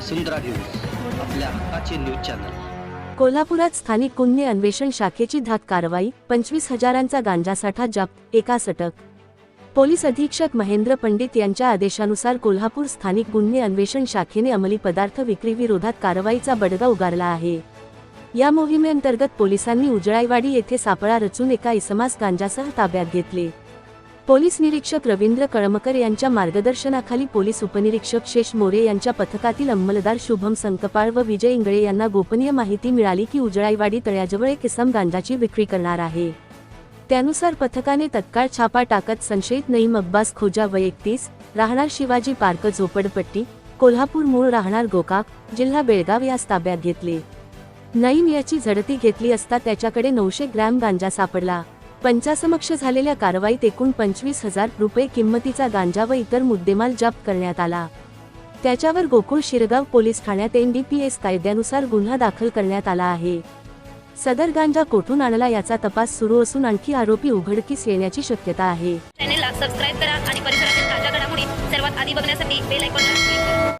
वसुंधरा news आपल्या हक्काचे news channel. कोल्हापुरात स्थानिक गुन्हे अन्वेषण शाखेची धाक कारवाई पंचवीस हजारांचा गांजासाठा जप्त एकास अटक पोलीस अधीक्षक महेंद्र पंडित यांच्या आदेशानुसार कोल्हापूर स्थानिक गुन्हे अन्वेषण शाखेने अंमली पदार्थ विक्री विरोधात कारवाईचा बडगा उगारला आहे. या मोहिमेअंतर्गत पोलिसांनी उजळाईवाडी येथे सापळा रचून एका इसमास गांजासह ताब्यात घेतले. पोलीस निरीक्षक रवींद्र कळमकर यांच्या मार्गदर्शनाखाली पोलीस उपनिरीक्षक शेष मोरे यांच्या पथकातील अंमलदार शुभम संकपाळ व विजय इंगळे यांना गोपनीय माहिती मिळाली की उजळाईवाडी तळ्याजवळ एक किसम गांजाची विक्री करणार आहे. त्यानुसार पथकाने तत्काळ छापा टाकत संशयित नईम अब्बास खोजा व एकतीस राहणार शिवाजी पार्क झोपडपट्टी कोल्हापूर मूळ राहणार गोकाक जिल्हा बेळगाव यास ताब्यात घेतले. नईम याची झडती घेतली असता त्याच्याकडे नऊशे ग्रॅम गांजा सापडला. पंचासमक्ष झालेल्या कारवाईत एकूण पंचवीस हजार रुपये किंमतीचा गांजा व इतर मुद्देमाल जप्त करण्यात आला. त्याच्यावर गोकुळ शिरगाव पोलीस ठाण्यात एनडीपीएस कायद्यानुसार गुन्हा दाखल करण्यात आला आहे. सदर गांजा कोठून आणला याचा तपास सुरू असून आणखी आरोपी उघडकीस येण्याची शक्यता आहे. चॅनेलला सबस्क्राईब करा आणि परिसरातील ताज्या घडामोडी सर्वात आधी बघण्यासाठी बेल